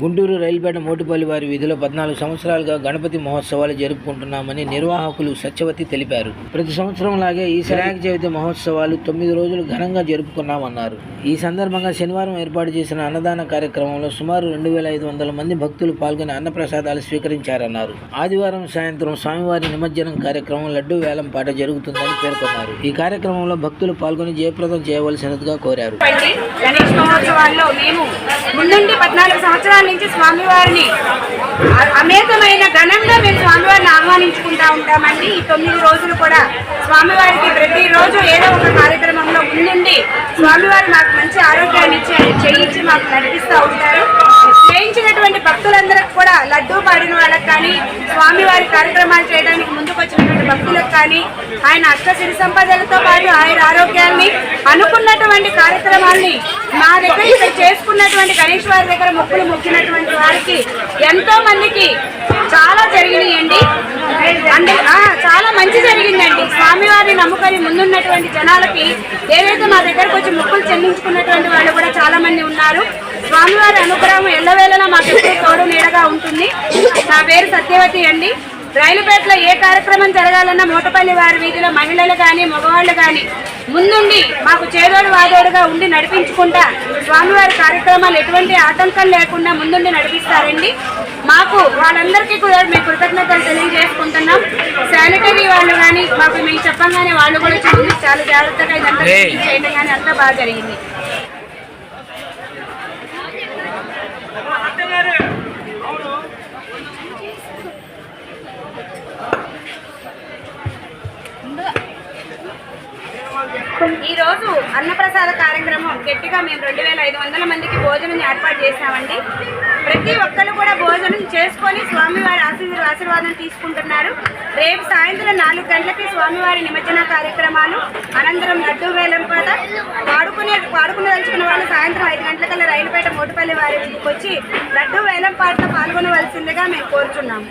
గుంటూరు రైల్పేట మోటుపల్లి వారి వీధిలో పద్నాలుగు సంవత్సరాలుగా గణపతి మహోత్సవాలు జరుపుకుంటున్నామని నిర్వాహకులు సత్యవతి తెలిపారు. ప్రతి సంవత్సరం లాగే ఈ వినాయక చవితి మహోత్సవాలు తొమ్మిది రోజులు ఘనంగా జరుపుకున్నామన్నారు. ఈ సందర్భంగా శనివారం ఏర్పాటు చేసిన అన్నదాన కార్యక్రమంలో సుమారు రెండు వేల ఐదు వందల మంది భక్తులు పాల్గొని అన్నప్రసాదాలు స్వీకరించారన్నారు. ఆదివారం సాయంత్రం స్వామివారి నిమజ్జనం కార్యక్రమం లడ్డూ వేలం పాట జరుగుతుందని పేర్కొన్నారు. ఈ కార్యక్రమంలో భక్తులు పాల్గొని జయప్రదం చేయవలసినదిగా కోరారు. గణేష్ మహోత్సవాల్లో మేము ముందుండి పద్నాలుగు నుంచి స్వామివారిని అమేతమైన ఘనంగా మేము స్వామివారిని ఆహ్వానించుకుంటా ఉంటామండి. ఈ తొమ్మిది రోజులు కూడా స్వామివారికి ప్రతిరోజు ఏదో ఒక కార్యక్రమంలో ఉండి స్వామివారు మాకు మంచి ఆరోగ్యాన్ని చేయించి మాకు నడిపిస్తూ ఉంటారు. చేయించినటువంటి భక్తులందరికి కూడా లడ్డూ పాడిన వాళ్ళకి కానీ స్వామివారి కార్యక్రమాలు చేయడానికి ముందుకు వచ్చినటువంటి భక్తులకు కానీ ఆయన అష్ట సిరి సంపదలతో పాటు ఆయన ఆరోగ్యాన్ని అనుకున్నటువంటి కార్యక్రమాన్ని మా దగ్గర ఇక్కడ చేసుకున్నటువంటి గణేష్ వారి దగ్గర మొక్కులు మొక్కినటువంటి వారికి ఎంతో మందికి చాలా జరిగినాయండి. చాలా మంచి జరిగిందండి. స్వామివారిని నమ్ముకొని ముందున్నటువంటి జనాలకి ఏదైతే మా దగ్గరకు వచ్చి మొక్కులు చెల్లించుకున్నటువంటి వాళ్ళు కూడా చాలా మంది ఉన్నారు. స్వామివారి అనుగ్రహం ఎల్లవేళలా మాకు దగ్గర తోడు నీడగా ఉంటుంది. నా పేరు సత్యవతి అండి. రైలుపేటలో ఏ కార్యక్రమం జరగాలన్నా మూటపల్లి వారి వీధిలో మహిళలు కానీ మగవాళ్ళు కానీ ముందుండి మాకు చేదోడు వాదోడుగా ఉండి నడిపించుకుంటా స్వామివారి కార్యక్రమాలు ఎటువంటి ఆటంకం లేకుండా ముందుండి నడిపిస్తారండి. మాకు వాళ్ళందరికీ కూడా మేము కృతజ్ఞతలు తెలియజేసుకుంటున్నాం. శానిటరీ వాళ్ళు కానీ మాకు మేము చెప్పంగానే వాళ్ళు కూడా చూసి చాలా జాగ్రత్తగా ఇదంతా చేయడం కానీ అంతా బాగా జరిగింది. ఈ రోజు అన్నప్రసాద కార్యక్రమం గట్టిగా మేము రెండు వేల ఐదు వందల మందికి భోజనం ఏర్పాటు చేశామండి. ప్రతి ఒక్కరు కూడా భోజనం చేసుకొని స్వామివారి ఆశీర్ ఆశీర్వాదం తీసుకుంటున్నారు. రేపు సాయంత్రం నాలుగు గంటలకి స్వామివారి నిమజ్జన కార్యక్రమాలు. అనంతరం లడ్డూ వేలంపాట వాడుకునే తలుచుకున్న వాళ్ళు సాయంత్రం ఐదు గంటలకల్లా రైలుపేట మోటుపల్లి వారికి వచ్చి లడ్డూ వేలంపాటలో పాల్గొనవలసిందిగా మేము కోరుచున్నాము.